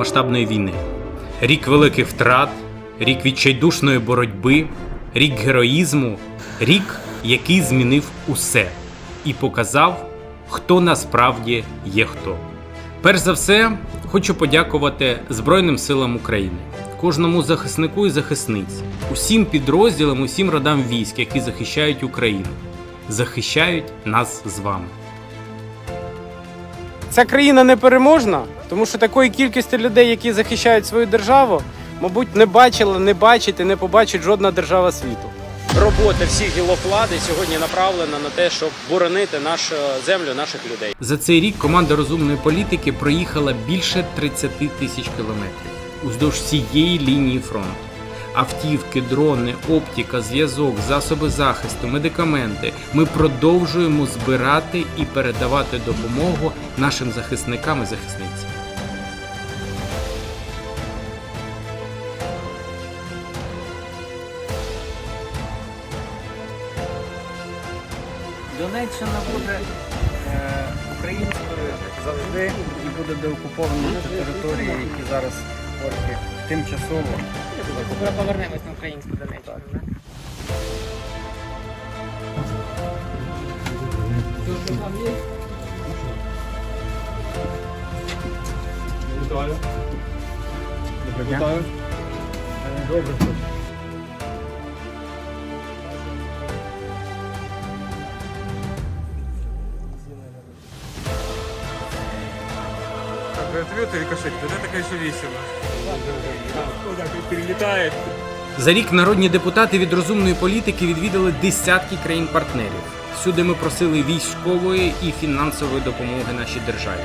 повномасштабної війни. Рік великих втрат, рік відчайдушної боротьби, рік героїзму, рік, який змінив усе і показав, хто насправді є хто. Перш за все, хочу подякувати Збройним силам України, кожному захиснику і захисниці, усім підрозділам, усім родам військ, які захищають Україну, захищають нас з вами. Ця країна не переможна, тому що такої кількості людей, які захищають свою державу, мабуть, не бачила, не бачить і не побачить жодна держава світу. Робота всіх гілок влади сьогодні направлена на те, щоб боронити нашу землю, наших людей. За цей рік команда розумної політики проїхала більше 30 тисяч кілометрів уздовж всієї лінії фронту. Автівки, дрони, оптика, зв'язок, засоби захисту, медикаменти. Ми продовжуємо збирати і передавати допомогу нашим захисникам і захисницям. Донеччина буде е, українською завжди і буде деокуповані ті території, які зараз орки тимчасово. Скоро повернемось на українську Донеччину. Аминь. Вітаю. Доброго дня. Вітаю. Добре. Вертолет или кошель? Это, конечно, весело. Да, да, да. Куда перелетает. За рік народні депутати від розумної політики відвідали десятки країн-партнерів. Всюди ми просили військової і фінансової допомоги нашій державі.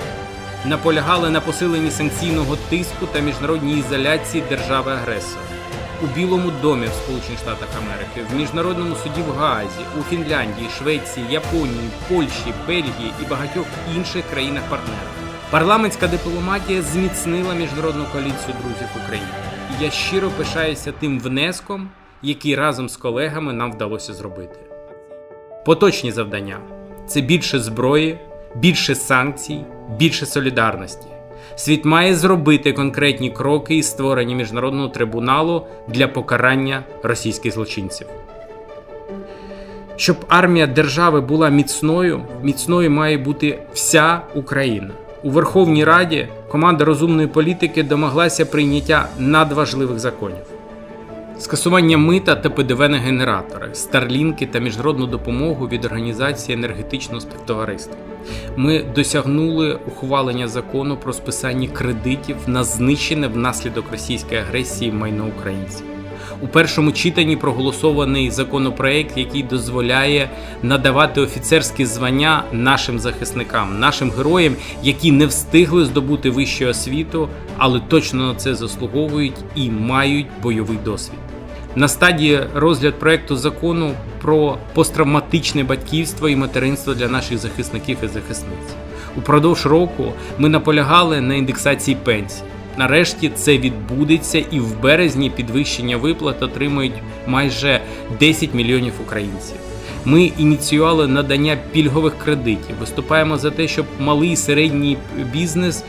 Наполягали на посиленні санкційного тиску та міжнародній ізоляції держави-агресора. У Білому домі в Сполучених Штатах Америки, в міжнародному суді в Гаазі, у Фінляндії, Швеції, Японії, Польщі, Бельгії і багатьох інших країнах-партнерах. Парламентська дипломатія зміцнила міжнародну коаліцію друзів України. І я щиро пишаюся тим внеском, який разом з колегами нам вдалося зробити. Поточні завдання це більше зброї, більше санкцій, більше солідарності. Світ має зробити конкретні кроки із створення міжнародного трибуналу для покарання російських злочинців. Щоб армія держави була міцною, міцною має бути вся Україна. У Верховній Раді команда розумної політики домоглася прийняття надважливих законів. Скасування мита та ПДВ на генератори, старлінки та міжнародну допомогу від організації енергетичного співтовариства. Ми досягнули ухвалення закону про списання кредитів на знищене внаслідок російської агресії майно українців. У першому читанні проголосований законопроект, який дозволяє надавати офіцерські звання нашим захисникам, нашим героям, які не встигли здобути вищу освіту, але точно на це заслуговують і мають бойовий досвід. На стадії розгляд проекту закону про посттравматичне батьківство і материнство для наших захисників і захисниць. Упродовж року ми наполягали на індексації пенсій. Нарешті це відбудеться, і в березні підвищення виплат отримують майже 10 мільйонів українців. Ми ініціювали надання пільгових кредитів. Виступаємо за те, щоб малий і середній бізнес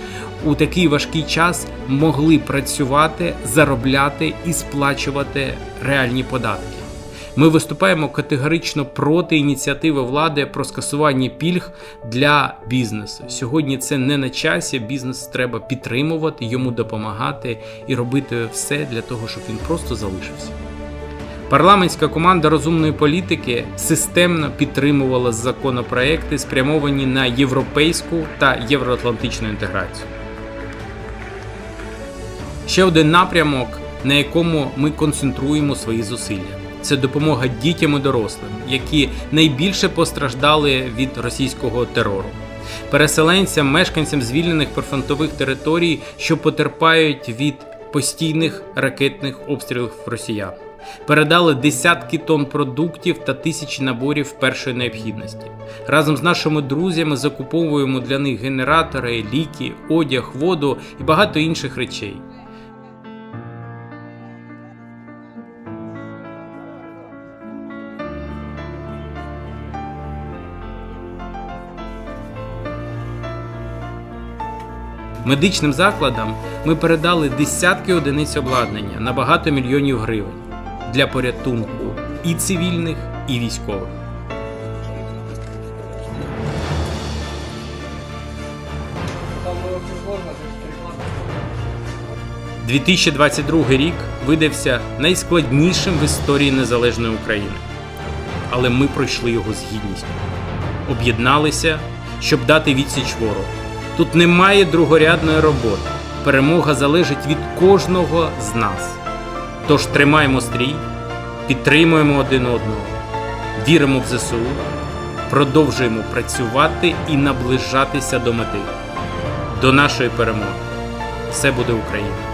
у такий важкий час могли працювати, заробляти і сплачувати реальні податки. Ми виступаємо категорично проти ініціативи влади про скасування пільг для бізнесу. Сьогодні це не на часі. Бізнес треба підтримувати, йому допомагати і робити все для того, щоб він просто залишився. Парламентська команда розумної політики системно підтримувала законопроекти, спрямовані на європейську та євроатлантичну інтеграцію. Ще один напрямок, на якому ми концентруємо свої зусилля. Це допомога дітям і дорослим, які найбільше постраждали від російського терору, переселенцям, мешканцям звільнених прифронтових територій, що потерпають від постійних ракетних обстрілів росіян. Передали десятки тонн продуктів та тисячі наборів першої необхідності. Разом з нашими друзями закуповуємо для них генератори, ліки, одяг, воду і багато інших речей. Медичним закладам ми передали десятки одиниць обладнання на багато мільйонів гривень для порятунку і цивільних, і військових. Там було все сложно, це переклад. 2022 рік видався найскладнішим в історії незалежної України. Але ми пройшли його з гідністю. Об'єдналися, щоб дати відсіч ворогу. Тут немає другорядної роботи. Перемога залежить від кожного з нас. Тож тримаємо стрій, підтримуємо один одного, віримо в ЗСУ, продовжуємо працювати і наближатися до мети, до нашої перемоги. Все буде Україна!